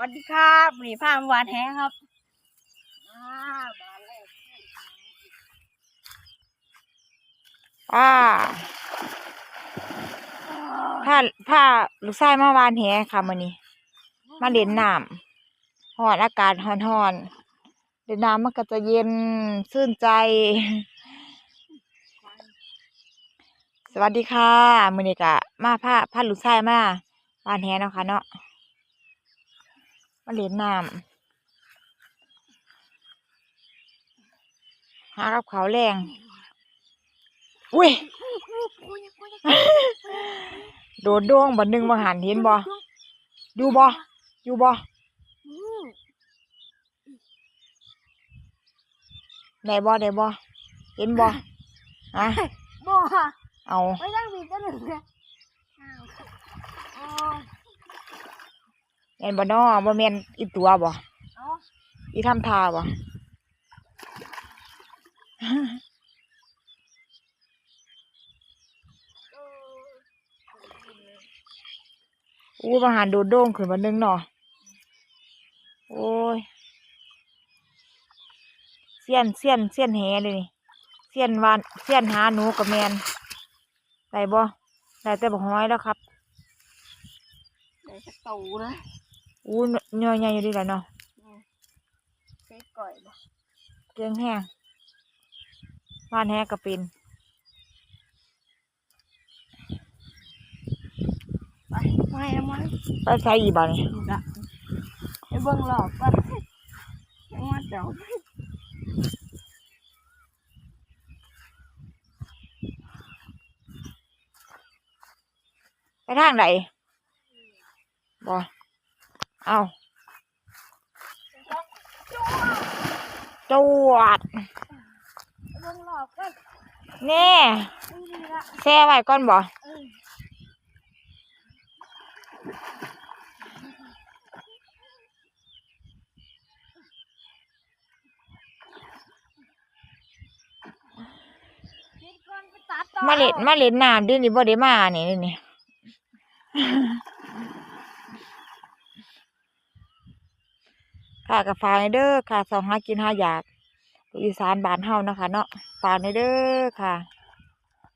สวัสดีครับวันนี้พามาวานแหครับอ่าผ้าผ้าลูกชายมาวานแหค่ะมื้อนี้ มาเล่นน้ำร้อนอากาศร้อนร้อนเล่นน้ำมันก็จะเย็นชื่นใจ สวัสดีค่ะมื้อนี้ก็มาพาพาลูกชายมาวานแหเนาะค่ะเนาะ มาเล่นน้ำหากับเขาวแรง อุ้ย โดดโด่งบ่หนึ่งบ่หันเห็นบ่อยู่บ่อยู่บ่ได้บ่ได้บ่เห็นบ่ฮะบ่เอาไม่ต้องมีตัวหนึ่งนะอ้าวอ๋อ แม่นบ่น้อบ่แม่นอีตัวบ่เอาอีทำท่าบ่เอออู้บ่หันโดดโด่งขึ้นบ่หนึงเนาะโอ้ยเสียนเสียนเสียนแหเลยนี่เสียนวานเสียนหาหนูกับแม่นได้บ่ได้แต่บ่ห้อยแล้วครับเดี๋ยวจะตูนะ อู้ย่อยใหญ่อยู่ดีแหละเนาะเซ็กก่อยบ่เกลียงแห้งบ้านแห้ก็เป็นไปไม่เอามันไปใส่อีบานี่ดูละไปเบิ่งหลอกก่อนยังมาเจ้าไปทางไหนบ่ เอาจวดไปเบิ่งหลอกก่อนแน่นี่ละแช่ไว้ก่อนบ่เออคิดก่อนไปตัดต่อมาเล่นมาเล่นน้ำเดินี่บ่ได้มานี่นี่ ค่ะกับฝากในเด้อค่ะสองหากินห้าอยากอีสานบ้านเฮานะคะ เนาะฝากในเด้อค่ะ